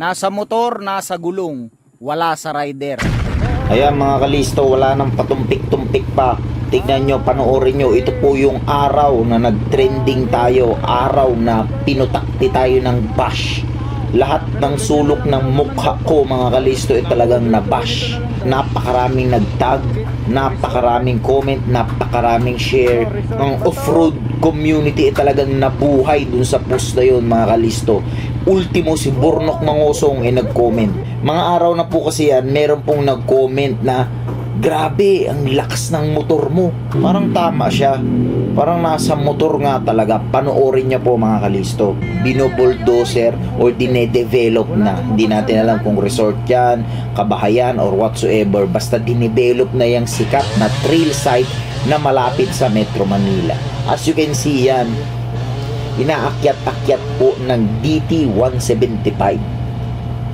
Nasa motor, nasa gulong, wala sa rider. Ayan mga kalisto, wala nang patumpik-tumpik pa. Tignan nyo, panoorin nyo, ito po yung araw na nag-trending tayo. Araw na pinutakti tayo ng bash. Lahat ng sulok ng mukha ko mga kalisto ay talagang nabash. Napakaraming nagtag, napakaraming comment, napakaraming share. Ang off-road community ay talagang nabuhay dun sa post na yun mga kalisto. Ultimo si Bornok Mangosong ay nag-comment. Mga araw na po kasi yan, meron pong nag-comment na Grabe, ang lakas ng motor mo. Parang tama siya. Parang nasa motor nga talaga. Panoorin niya po mga kalisto. Binobulldozer or dinedevelop na. Hindi natin alam kung resort yan, kabahayan or whatsoever. Basta dinevelop na yung sikat na trail site na malapit sa Metro Manila. As you can see yan, inaakyat-akyat po ng DT-175.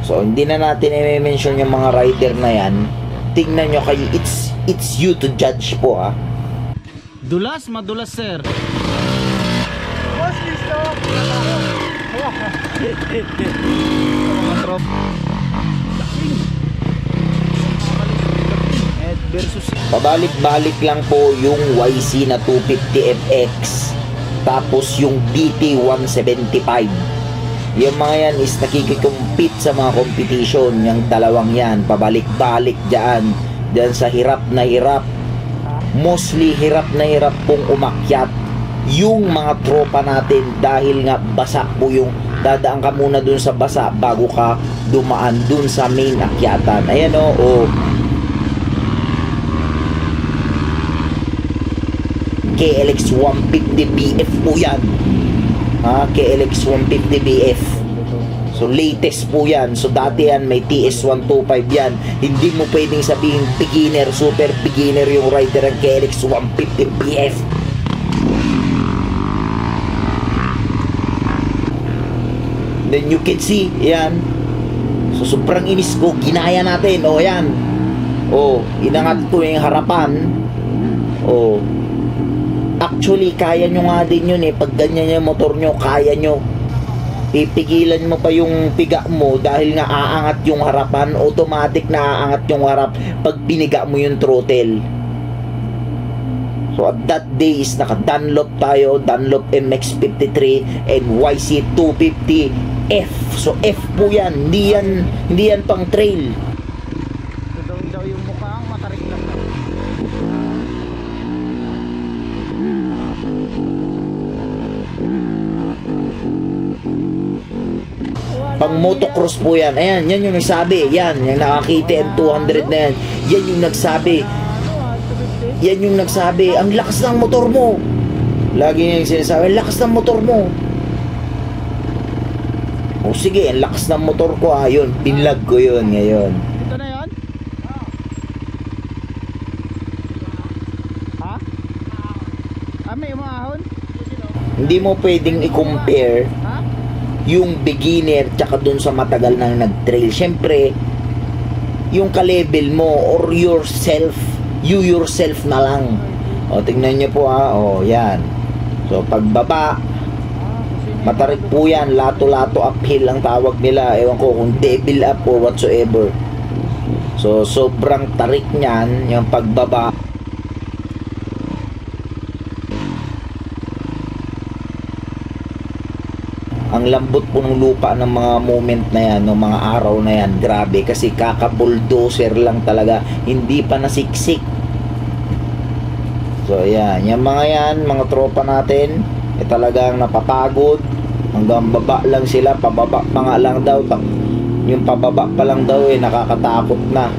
So, hindi na natin i-mention yung mga rider na yan. Tingnan nyo kayo, it's, it's you to judge po ah. Dulas, madulas sir. Boss, listo. Mga trop. Versus Pabalik-balik lang po yung YC na 250FX. Tapos yung DT-175. Yung mga yan is nakikikompete sa mga competition. Yung dalawang yan, pabalik-balik dyan. Dyan sa hirap na hirap. Mostly hirap na hirap pong umakyat yung mga tropa natin dahil nga basa po yung dadaan ka muna dun sa basa bago ka dumaan dun sa main akyatan. Ayan o, oh, KLX 150 BF po yan. Ha, KLX 150 BF. So latest po yan. So dati yan may TS 125 yan. Hindi mo pwedeng sabihin beginner, super beginner yung rider ng KLX 150 BF. Then you can see, yan. So sobrang inis ko, ginaya natin. O yan. O, inangat ko yung harapan. O, Actually, kaya nyo nga din yun eh. Pag ganyan yung motor nyo, kaya nyo. Pipigilan mo pa yung piga mo dahil nga aangat yung harapan. Automatic na aangat yung harap pag piniga mo yung throttle. So at that day is naka Dunlop tayo, Dunlop MX53 and YC250 F. So F po yan, hindi yan, hindi yan pang trail. Ito daw, daw yung mukha ang matarik lang. Pang motocross po yan. Ayan, yan yung nagsabi. Yan, yung nakakita M200 na yan. Yan yung nagsabi. Yan yung nagsabi. Ang lakas ng motor mo. Lagi niya yung sinasabi, "Ang lakas ng motor mo. O sige, ang lakas ng motor ko ah. Yun, pinlag ko yun ngayon. Ito na yon? Ha? Ah, may umahon? Hindi mo pwedeng i-compare? Yung beginner tsaka dun sa matagal nang nag-trail. Siyempre, yung ka-level mo or yourself, you yourself na lang. O, tingnan nyo po ha. O, yan. So, pagbaba, matarik po yan. Lato-lato uphill ang tawag nila. Ewan ko kung devil up or whatsoever. So, sobrang tarik niyan, yung pagbaba. Ang lambot po ng lupa ng mga moment na yan, ng mga araw na yan, grabe. Kasi kaka-bulldozer lang talaga, hindi pa nasiksik. So yan, yung mga yan, mga tropa natin, eh talagang napapagod, hanggang baba lang sila, pababa pa nga lang daw, yung pababa pa lang daw eh, nakakatakot na.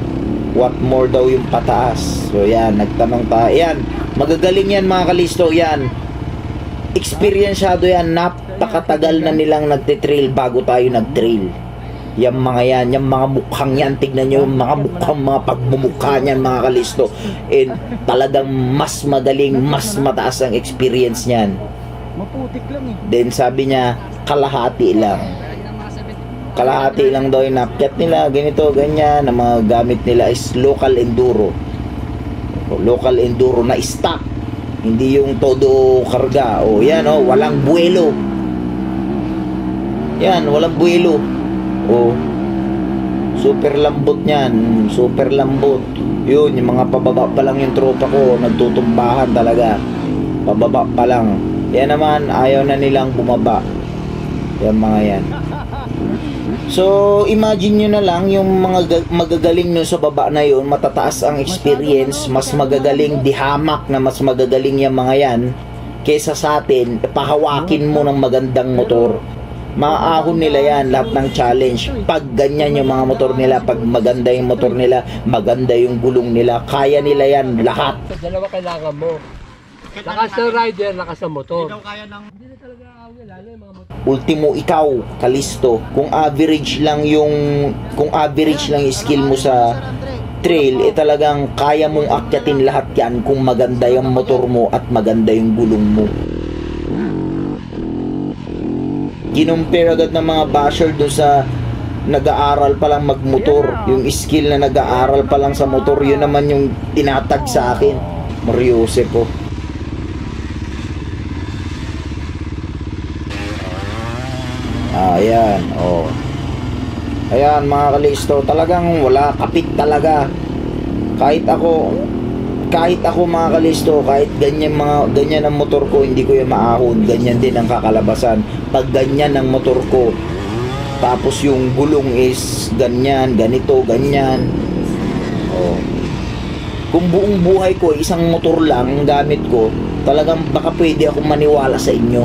What more daw yung pataas. So yan, nagtanong tayo. Yan, magagaling yan mga kalisto, yan experiensyado yan, napakatagal na nilang nagtitrail bago tayo nagtrail. Yung mga yan, yung mga mukhang yan, tignan nyo yung mga mukhang mga pagmumukha niyan mga kalisto. And talagang mas madaling, mas mataas ang experience niyan. Maputik lang eh. Then sabi niya, kalahati lang. Kalahati lang daw yung napkyat nila, ganito, ganyan. Ang mga gamit nila is local enduro. Local enduro na stock. Hindi yung todo karga. O yan o, walang buwelo. Yan, walang buwelo. O, Super lambot niyan. Super lambot. Yun, yung mga pababa pa lang yung tropa ko. Nagtutumbahan talaga. Pababa pa lang. Yan naman, ayaw na nilang bumaba. Yan mga yan. So, imagine nyo na lang yung mga ga- magagaling nyo sa baba na yun, matataas ang experience, mas magagaling dihamak na mas magagaling yung mga yan, kesa sa atin, pahawakin mo ng magandang motor. Maahon nila yan, lahat ng challenge. Pag ganyan yung mga motor nila, pag maganda yung motor nila, maganda yung gulong nila, kaya nila yan lahat. Sa dalawa kailangan mo. Lakas ng rider, lakas ng motor. Hindi na talaga awil, lalo yung mga motor. ultimo ikaw kalisto kung average lang yung kung average lang yung skill mo sa trail eh talagang kaya mong akyatin lahat yan kung maganda yung motor mo at maganda yung gulong mo kinumpare agad ng mga basher doon sa nag-aaral pa lang magmotor yung skill na nag-aaral pa lang sa motor yun naman yung tinatag sa akin Mariose po Ayan, oh. Ayan mga kalisto, talagang wala kapit talaga. Kahit ako, kahit ako mga kalisto, kahit ganyan mga ganyan ang motor ko, hindi ko yung maahon, ganyan din ang kakalabasan. Pag ganyan ang motor ko, tapos yung gulong is ganyan, ganito, ganyan. Oh. Kung buong buhay ko isang motor lang ang gamit ko, talagang baka pwede akong maniwala sa inyo.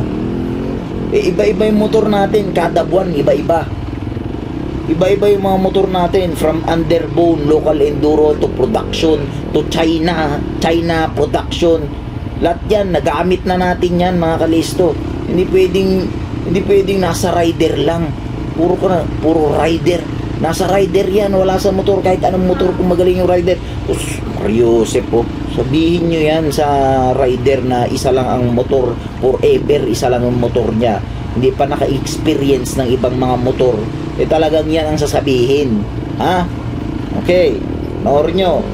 Eh, iba-iba yung motor natin, kada buwan, iba-iba. Iba-iba yung mga motor natin, from underbone, local enduro, to production, to China, China production. Lahat yan, nagamit na natin yan, mga kalisto. Hindi pwedeng, hindi pwedeng nasa rider lang. Puro ko na, puro rider. Nasa rider yan, wala sa motor, kahit anong motor kung magaling yung rider. Us, Mariosep po. Sabihin nyo yan sa rider na isa lang ang motor forever, isa lang ang motor niya. Hindi pa naka-experience ng ibang mga motor. Eh talagang yan ang sasabihin. Ha? Okay. Noor nyo.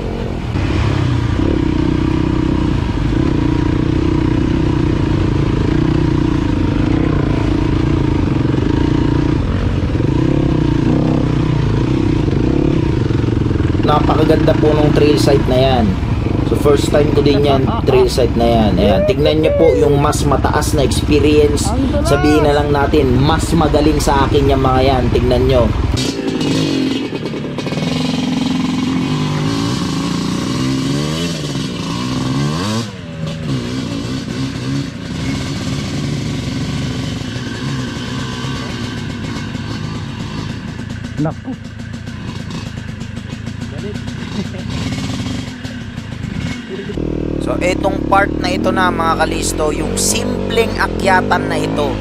napakaganda po nung trail site na yan. So first time ko din yan, trail site na yan. Ayan, tignan nyo po yung mas mataas na experience. Sabihin na lang natin, mas magaling sa akin yung mga yan. Tignan nyo. Naku. So etong part na ito na mga kalisto, yung simpleng akyatan na ito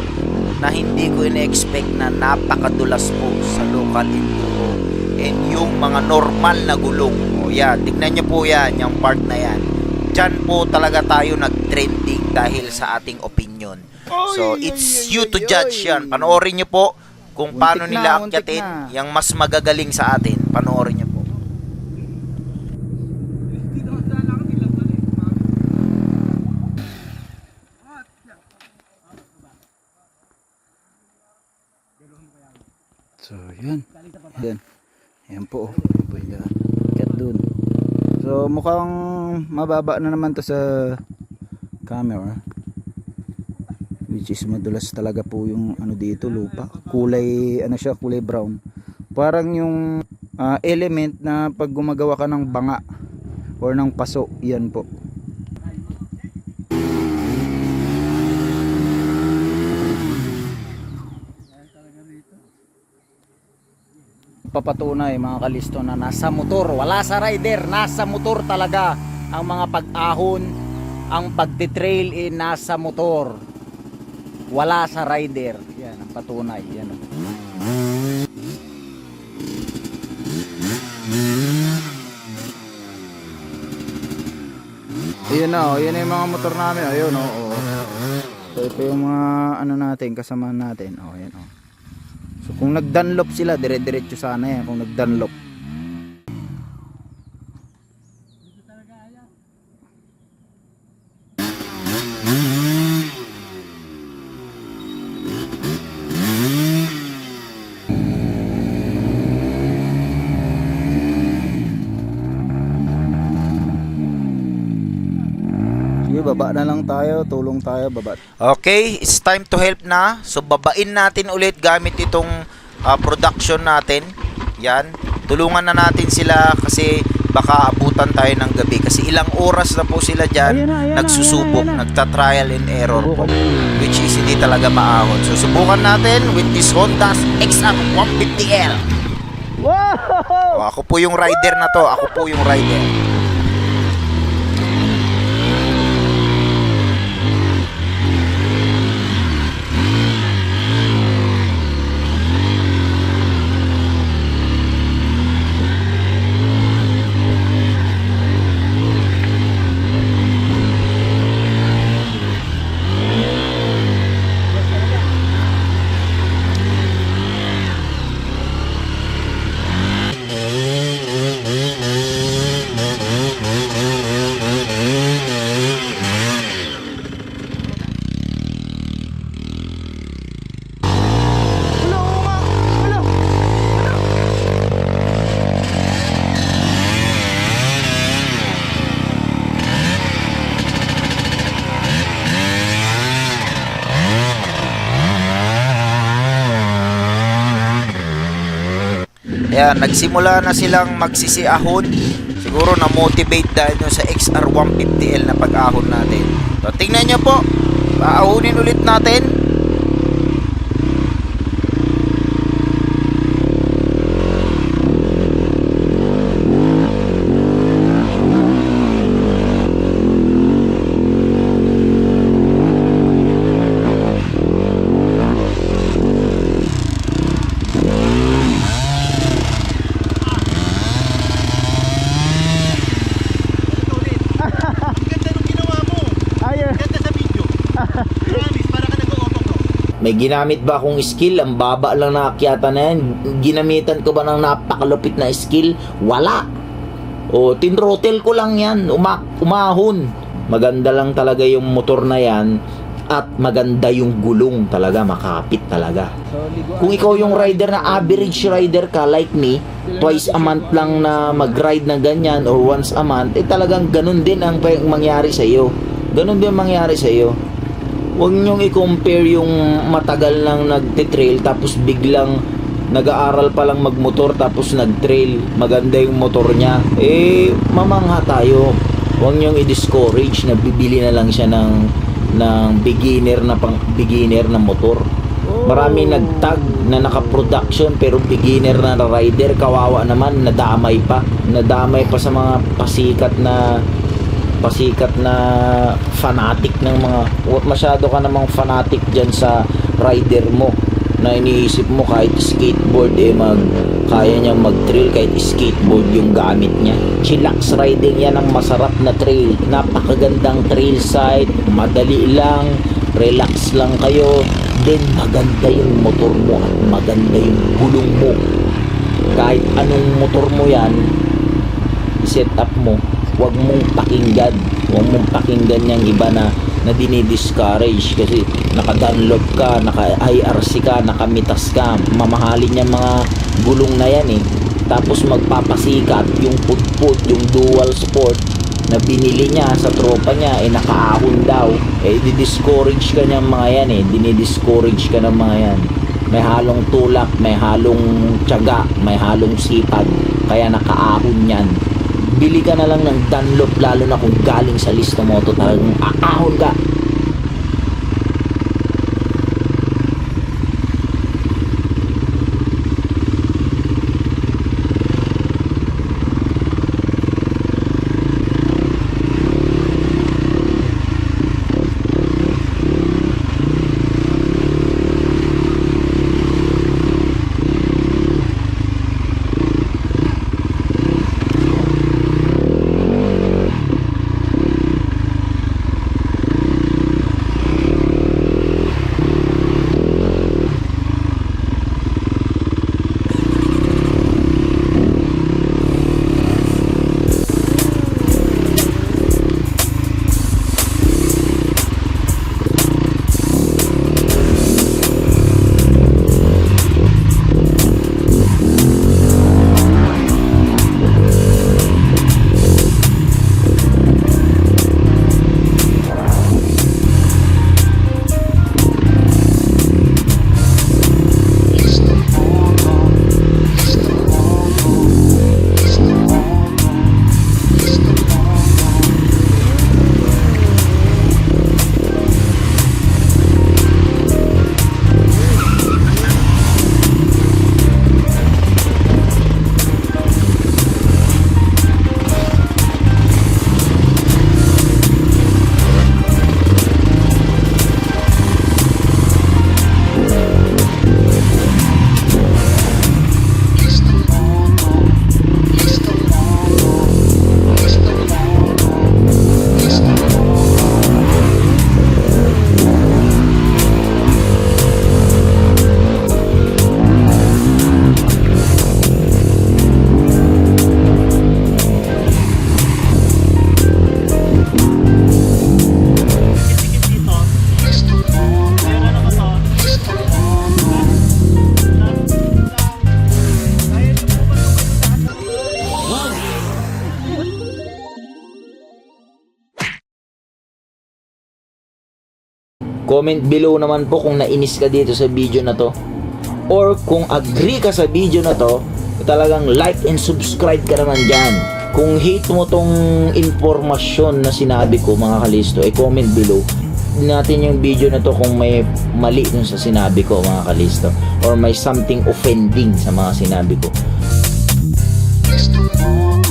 na hindi ko in-expect na napakadulas po sa local enduro and yung mga normal na gulong. O yan, tignan nyo po yan, yung part na yan. Diyan po talaga tayo nag-trending dahil sa ating opinion. So it's you to judge yan. Panoorin nyo po kung paano nila akyatin yung mas magagaling sa atin. Panoorin nyo po. So, yun. Yan. Yan po. Banda. Kat dun. So, mukhang mababa na naman to sa camera. Which is madulas talaga po yung ano dito, lupa. Kulay, ano siya, kulay brown. Parang yung ah, element na pag gumagawa ka ng banga or ng paso, yan po. Papatunay mga kalisto na nasa motor wala sa rider nasa motor talaga ang mga pag-ahon ang pagtitrail eh nasa motor wala sa rider yan ang patunay yan. Ayun na, oh. Ayun na yung mga motor namin. Ayun, oh. oh. So, ito yung mga ano natin, kasama natin. Oh, ayan, oh. Kung nag-dunlop sila, dire-diretso sana yan kung nag-dunlop. Baba na lang tayo, tulong tayo, baba. Okay, it's time to help na. So babain natin ulit gamit itong ah, production natin. Yan. Tulungan na natin sila kasi baka abutan tayo ng gabi kasi ilang oras na po sila diyan Ayan na, ayan na, nagsusubok, ayan na, ayan na. nagta-trial and error po which is hindi talaga maahon. So subukan natin with this Honda XR 150L. Wow! O, ako po yung rider na to. Ako po yung rider. Ayan, nagsimula na silang magsisiahon. Siguro na-motivate dahil dun sa XR150L na pag-ahon natin. So, tingnan nyo po. Paahunin ulit natin. Ganda nung ginawa mo. Ayun. Ganda sa video. Promise, para ka nag-o-auto May ginamit ba akong skill? Ang baba lang naakyata na yan. Ginamitan ko ba ng napakalupit na skill? Wala. O, tinrotel ko lang yan. Uma umahon. Maganda lang talaga yung motor na yan. At maganda yung gulong talaga. Makapit talaga. Kung ikaw yung rider na average rider ka like me, twice a month lang na mag-ride na ganyan or once a month, eh talagang ganun din ang mangyari sa iyo. Ganun din ang mangyari sa iyo. Huwag niyong i-compare yung matagal nang nagte-trail tapos biglang nag-aaral pa lang magmotor tapos nag-trail. Maganda yung motor niya. Eh, mamangha tayo. Huwag niyong i-discourage na bibili na lang siya ng ng beginner na pang beginner na motor. Marami nagtag na naka-production pero beginner na rider kawawa naman nadamay pa. Nadamay pa sa mga pasikat na pasikat na fanatic ng mga masyado ka namang fanatic dyan sa rider mo na iniisip mo kahit skateboard eh mag kaya niyang mag trail kahit skateboard yung gamit niya. Chillax riding yan ang masarap na trail. Napakagandang trail site madali lang relax lang kayo. Then maganda yung motor mo at maganda yung gulong mo. Kahit anong motor mo yan set up mo huwag mong pakinggan. Huwag mong pakinggan yung iba na na dinidiscourage kasi naka-download ka, naka-IRC ka, nakamitas ka, mamahalin yung mga gulong na yan eh. Tapos magpapasikat yung putput, yung dual sport na binili niya sa tropa niya eh nakaahon daw. Eh di-discourage ka ng mga yan eh. Dinidiscourage ka ng mga yan. May halong tulak may halong tiyaga may halong sipag kaya nakaahon yan bili ka na lang ng Dunlop lalo na kung galing sa Listo Moto talagang aahon ka Comment below naman po kung nainis ka dito sa video na to. Or kung agree ka sa video na to, talagang like and subscribe ka naman dyan. Kung hate mo tong informasyon na sinabi ko mga kalisto, eh comment below natin yung video na to kung may mali dun sa sinabi ko mga kalisto or may something offending sa mga sinabi ko. Mr.